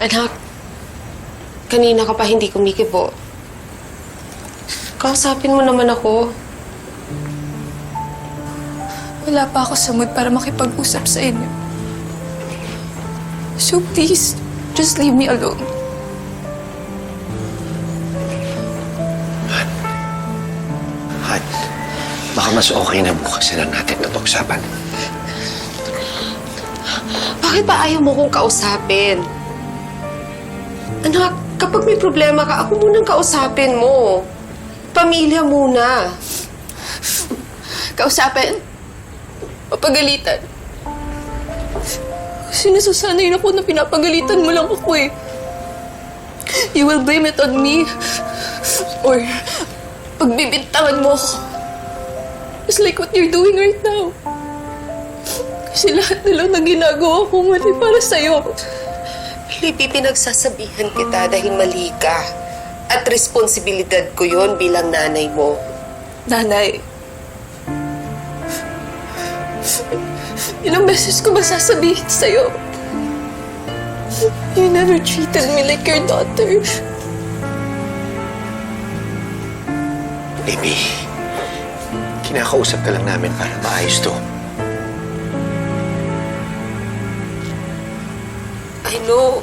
Anak, kanina ka pa hindi kumikibo. Kausapin mo naman ako. Wala pa ako sa mood para makipag-usap sa inyo. So please, just leave me alone. Han, baka mas okay na bukas na lang natin ito pag-usapan. Bakit ba ayaw mo kong kausapin? Anak, kapag may problema ka, ako munang kausapin mo. Pamilya muna. Kausapin? Papagalitan? Kasi nasasanay na ako na pinapagalitan mo lang ako eh. You will blame it on me. Or pagbibintangan mo ako. Just like what you're doing right now. Kasi lahat na lang na ginagawa ko mali para sa'yo. Lipi, pinagsasabihan kita dahil mali ka. At responsibilidad ko yon bilang nanay mo. Nanay. Ilang beses ko ba sasabihin sa'yo? You never treated me like your daughter. Baby, kinakausap ka lang namin para maayos to. Know.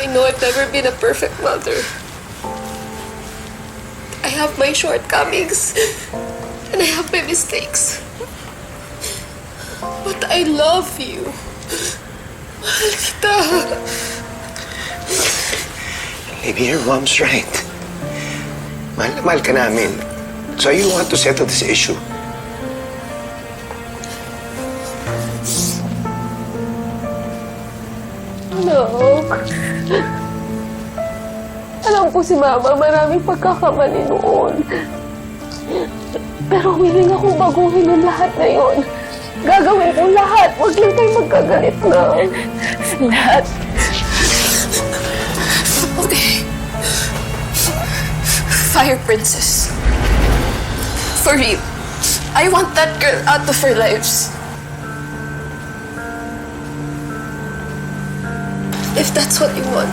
I know I've never been a perfect mother. I have my shortcomings. And I have my mistakes. But I love you. Mahal kita. Baby, your mom's right. Mahal na mahal ka namin. So you want to settle this issue. Alam ko si Mama, maraming pagkakamali noon. Pero willing akong baguhin ang lahat na yon. Gagawin ko lahat. Huwag lang kayo magkagalit na. Lahat. Okay. Fire Princess. For real. I want that girl out of our lives. If that's what you want.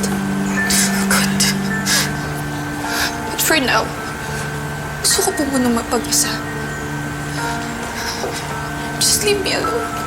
For now, gusto ko po muna mapag-isa. Just leave me alone.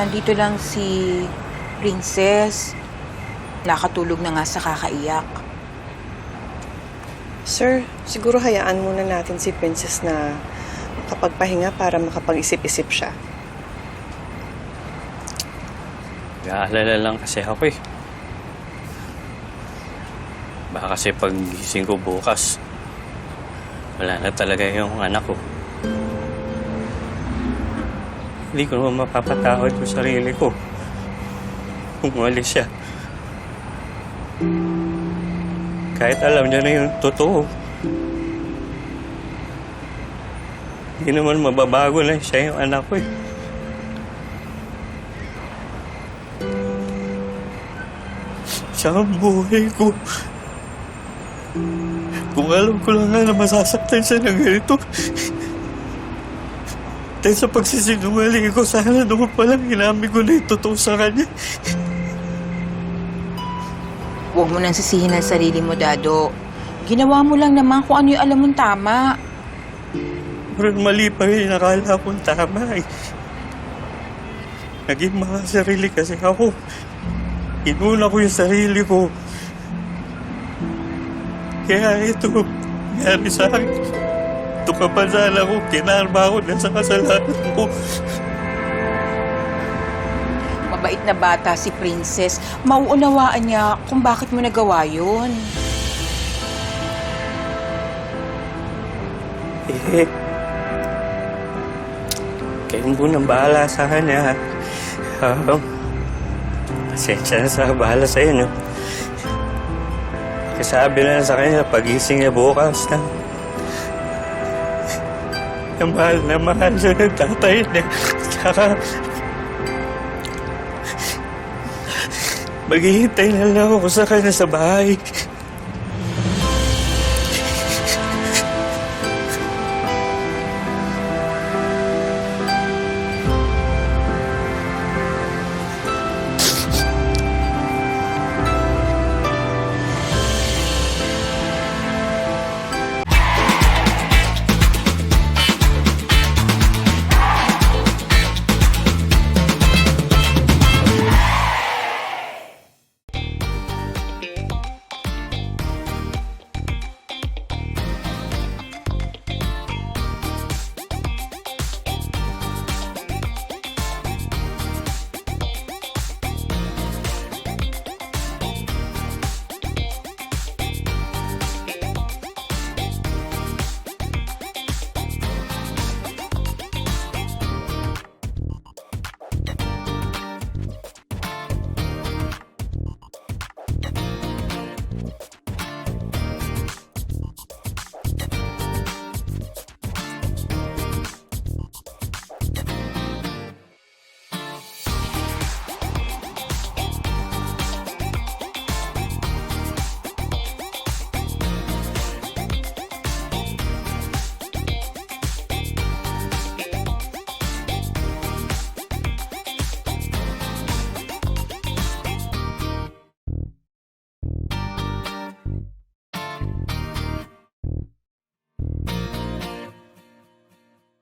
Nandito lang si Princess. Nakatulog na nga sa kakaiyak. Sir, siguro hayaan muna natin si Princess na makapagpahinga para makapag-isip-isip siya. Nag-aalala lang kasi ako eh. Baka kasi pag gising ko bukas, wala na talaga yung anak ko. Hindi ko naman mapapatawad yung sarili ko. Umalis siya. Kahit alam niya na yung totoo. Hindi naman mababago na siya yung anak ko eh. Siya ang buhay ko. Kung alam ko lang na masasaktan siya ng ganito. Dahil sa pagsisinungaling ko, sana naman palang inamin ko na yung totoo sa kanya. Huwag mo nang sisihin ang sarili mo, Dado. Ginawa mo lang naman kung ano yung alam mong tama. Pero mali pa rin, nakala kong tama eh. Naging mga sarili kasi ako. Inuna ko yung sarili ko. Kaya ito, nangyari sa akin. Ito kapansala ko, kinarma ko na sa kasalanan ko. Mabait na bata si Princess. Mauunawaan niya kung bakit mo nagawa yun. Eh, kayo muna bahala sa kanya. Um, pasensya na sa bahala sa inyo. Kasabi na lang sa kanya pagising niya bukas na na mahal na mahal siya ng tatay niya. Tsaka maghihintay na lang ako sa kanya sa bahay.